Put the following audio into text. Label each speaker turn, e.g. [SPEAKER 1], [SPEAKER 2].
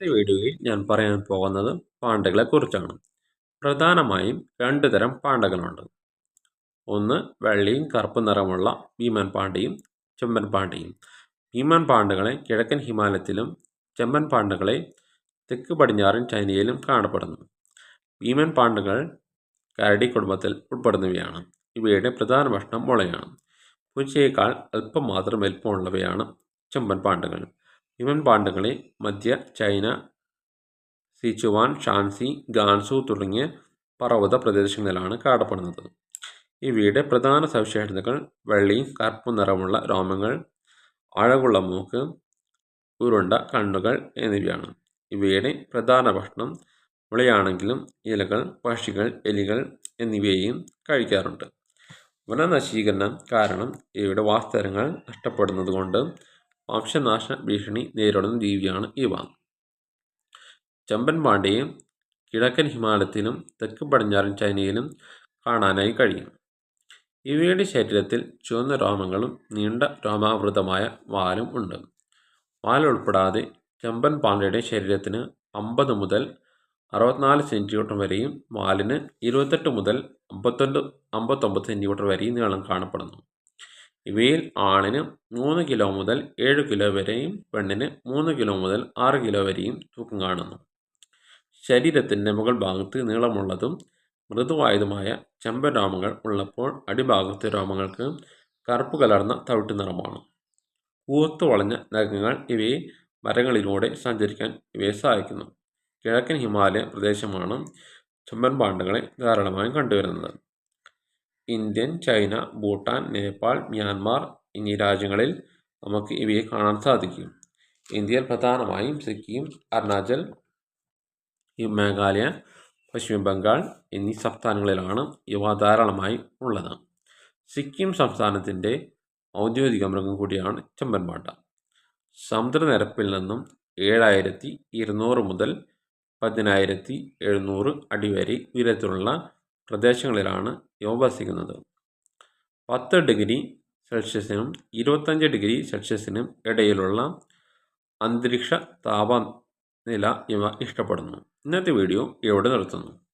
[SPEAKER 1] ഇന്നത്തെ വീഡിയോയിൽ ഞാൻ പറയാൻ പോകുന്നത് പാണ്ടകളെ കുറിച്ചാണ്. പ്രധാനമായും രണ്ട് തരം പാണ്ടകളുണ്ട്. ഒന്ന് വെള്ളയും കറുപ്പ് നിറമുള്ള ഭീമൻ പാണ്ടിയും ചെമ്പൻ പാണ്ടിയും. ഭീമൻ പാണ്ടകളെ കിഴക്കൻ ഹിമാലയത്തിലും ചെമ്പൻ പാണ്ടകളെ തെക്ക് പടിഞ്ഞാറൻ ചൈനയിലും കാണപ്പെടുന്നു. ഭീമൻ പാണ്ടകൾ കരടി കുടുംബത്തിൽ ഉൾപ്പെടുന്നവയാണ്. ഇവയുടെ പ്രധാന ഭക്ഷണം മുളയാണ്. പൂച്ചയേക്കാൾ അല്പം മാത്രം വലിപ്പമുള്ളവയാണ് ചെമ്പൻ പാണ്ടകൾ. ഭീമൻ പാണ്ഡങ്ങളെ മധ്യ ചൈന സിച്ചുവാൻ ഷാൻസി ഗാൻസു തുടങ്ങിയ പർവത പ്രദേശങ്ങളിലാണ് കാണപ്പെടുന്നത്. ഇവയുടെ പ്രധാന സവിശേഷതകൾ വെള്ളിയും കറുപ്പും നിറമുള്ള രോമങ്ങൾ അഴകുള്ള മൂക്ക് ഉരുണ്ട കണ്ണുകൾ എന്നിവയാണ്. ഇവയുടെ പ്രധാന ഭക്ഷണം മുളയാണെങ്കിലും ഇലകൾ പക്ഷികൾ എലികൾ എന്നിവയെയും കഴിക്കാറുണ്ട്. വനനശീകരണം കാരണം ഇവയുടെ വാസ്തരങ്ങൾ നഷ്ടപ്പെടുന്നതുകൊണ്ട് വംശനാശ ഭീഷണി നേരിടുന്ന ജീവിയാണ് ഇവ ചെമ്പൻ പാണ്ടിയും കിഴക്കൻ ഹിമാലയത്തിലും തെക്ക് പടിഞ്ഞാറൻ ചൈനയിലും കാണാനായി കഴിയും. ഇവയുടെ ശരീരത്തിൽ ചുവന്ന രോമങ്ങളും നീണ്ട രോമാവൃതമായ വാലും ഉണ്ട്. വാൽ ഉൾപ്പെടാതെ ചെമ്പൻ പാണ്ഡയുടെ ശരീരത്തിന് അമ്പത് മുതൽ അറുപത്തിനാല് സെന്റിമീറ്റർ വരെയും വാലിന് ഇരുപത്തെട്ട് മുതൽ അമ്പത്തൊണ്ട് അമ്പത്തൊമ്പത് സെന്റിമീറ്റർ വരെയും നീളം കാണപ്പെടുന്നു. ഇവയിൽ ആണിന് മൂന്ന് കിലോ മുതൽ ഏഴ് കിലോ വരെയും പെണ്ണിന് മൂന്ന് കിലോ മുതൽ ആറ് കിലോ വരെയും തൂക്കം കാണുന്നു. ശരീരത്തിന്റെ മുകൾ ഭാഗത്ത് നീളമുള്ളതും മൃദുവായതുമായ ചെമ്പൻ രോമങ്ങൾ ഉള്ളപ്പോൾ അടിഭാഗത്തെ രോമങ്ങൾക്ക് കറുപ്പ് കലർന്ന തവിട്ട് നിറമാണ്. കൂത്തു വളഞ്ഞ നഖങ്ങൾ ഇവയെ മരങ്ങളിലൂടെ സഞ്ചരിക്കാൻ ഇവയെ സഹായിക്കുന്നു. കിഴക്കൻ ഹിമാലയ പ്രദേശമാണ് ചെമ്പൻ പാണ്ടകളെ ധാരാളമായും കണ്ടുവരുന്നത്. Indian China Bhutan Nepal Myanmar എന്നീ രാജ്യങ്ങളിൽ നമുക്ക് ഇവയെ കാണാൻ സാധിക്കും. ഇന്ത്യയിൽ പ്രധാനമായും സിക്കിം അരുണാചൽ മേഘാലയ പശ്ചിമ ബംഗാൾ എന്നീ സംസ്ഥാനങ്ങളിലാണ് ഇവ ധാരാളമായി ഉള്ളത്. സിക്കിം സംസ്ഥാനത്തിന്റെ ഔദ്യോഗിക മൃഗം കൂടിയാണ് ചെമ്പൻപാട്ട. സമുദ്രനിരപ്പിൽ നിന്നും ഏഴായിരത്തി ഇരുന്നൂറ് മുതൽ പതിനായിരത്തി എഴുന്നൂറ് അടി വരെ ഉയരത്തിലുള്ള പ്രദേശങ്ങളിലാണ് ഇവ വസിക്കുന്നത്. പത്ത് ഡിഗ്രി സെൽഷ്യസിനും ഇരുപത്തഞ്ച് ഡിഗ്രി സെൽഷ്യസിനും ഇടയിലുള്ള അന്തരീക്ഷ താപനില ഇവ ഇഷ്ടപ്പെടുന്നു. ഇന്നത്തെ വീഡിയോ ഇവിടെ നിർത്തുന്നു.